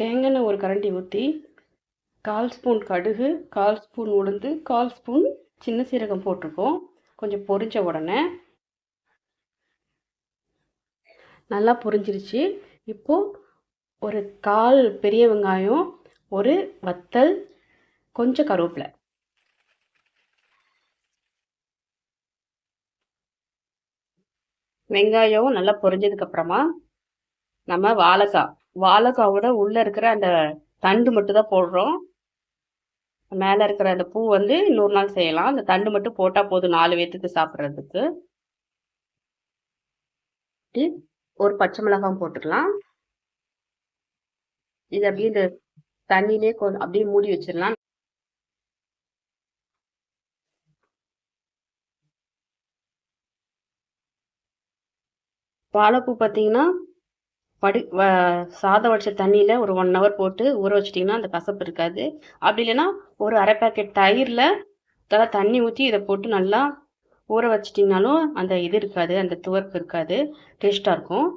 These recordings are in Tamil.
தேங்காய் ஒரு கரண்டி ஊற்றி கால் ஸ்பூன் கடுகு கால் ஸ்பூன் உளுந்து கால் ஸ்பூன் சின்ன சீரகம் போட்டிருக்கோம். கொஞ்சம் பொரிஞ்ச உடனே நல்லா பொரிஞ்சிருச்சு. இப்போது ஒரு கால் பெரிய வெங்காயம் ஒரு வத்தல் கொஞ்சம் கருவேப்பிலை. வெங்காயம் நல்லா பொரிஞ்சதுக்கப்புறமா நம்ம வாழைக்காய். வாழைக்காவோட உள்ளே இருக்கிற அந்த தண்டு மட்டும் தான் போடுறோம். மேலே இருக்கிற அந்த பூ வந்து இன்னொரு நாள் செய்யலாம். அந்த தண்டு மட்டும் போட்டால் போதும் நாலு பேத்துக்கு சாப்பிட்றதுக்கு. ஒரு பச்சை மிளகாய் போட்டுக்கலாம். இது அப்படியே இந்த தண்ணியிலே கொஞ்சம் அப்படியே மூடி வச்சிடலாம். வாழைப்பூ பார்த்தீங்கன்னா படு வ சாதம் வச்ச தண்ணியில் ஒரு ஒன் ஹவர் போட்டு ஊற வச்சிட்டிங்கன்னா அந்த கசப்பு இருக்காது. அப்படி இல்லைன்னா ஒரு அரை பேக்கெட் தயிரில் இதெல்லாம் தண்ணி ஊற்றி இதை போட்டு நல்லா ஊற வச்சிட்டிங்கனாலும் அந்த இது இருக்காது அந்த துவர்ப்பு இருக்காது. டேஸ்ட்டாக இருக்கும்.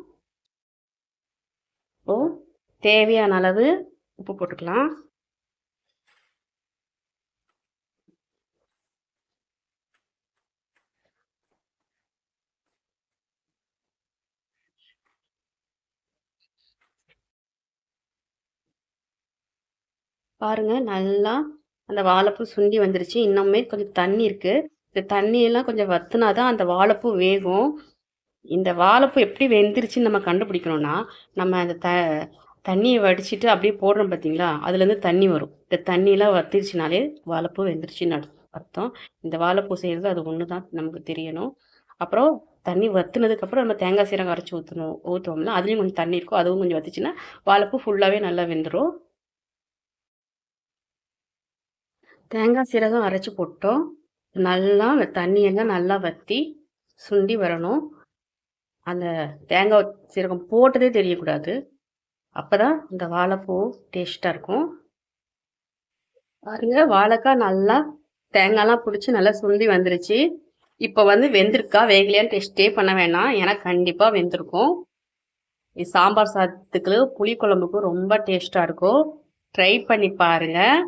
ஓ தேவையான அளவு உப்பு போட்டுக்கலாம். பாருங்க நல்லா அந்த வாழைப்பூ சுண்டி வந்துருச்சு. இன்னுமே கொஞ்சம் தண்ணி இருக்குது இந்த தண்ணியெல்லாம் கொஞ்சம் வத்துனா தான் அந்த வாழைப்பூ வேகும். இந்த வாழைப்பூ எப்படி வெந்துருச்சுன்னு நம்ம கண்டுபிடிக்கணும்னா நம்ம அந்த த தண்ணியை வடிச்சிட்டு அப்படியே போடுறோம் பார்த்தீங்களா அதுலேருந்து தண்ணி வரும். இந்த தண்ணியெலாம் வத்திருச்சுனாலே வாழைப்பூ வெந்துருச்சுன்னு அர்த்தம். இந்த வாழைப்பூ செய்கிறது அது ஒன்று தான் நமக்கு தெரியணும். அப்புறம் தண்ணி வத்துனதுக்கப்புறம் நம்ம தேங்காய் சீரகம் அரைச்சி ஊற்றணும் ஊற்றுவோம்ல அதுலேயும் கொஞ்சம் தண்ணி இருக்கும். அதுவும் கொஞ்சம் வத்துச்சுன்னா வாழைப்பூ ஃபுல்லாகவே நல்லா வெந்துடும் தேங்காய் சீரகம் அரைச்சி போட்டோம். நல்லா தண்ணியெல்லாம் நல்லா வற்றி சுண்டி வரணும். அந்த தேங்காய் சீரகம் போட்டதே தெரியக்கூடாது. அப்போ தான் இந்த வாழைப்பூ டேஸ்ட்டாக இருக்கும். பாருங்க வாழைக்காய் நல்லா தேங்காய்லாம் பிடிச்சி நல்லா சுண்டி வந்துருச்சு. இப்போ வந்து வெந்திருக்கா வேகலையான்னு டெஸ்ட்டே பண்ண வேணாம். ஏன்னா கண்டிப்பாக வெந்திருக்கும். இது சாம்பார் சாதத்துக்கு புளி குழம்புக்கும் ரொம்ப டேஸ்ட்டாக இருக்கும். ட்ரை பண்ணி பாருங்கள்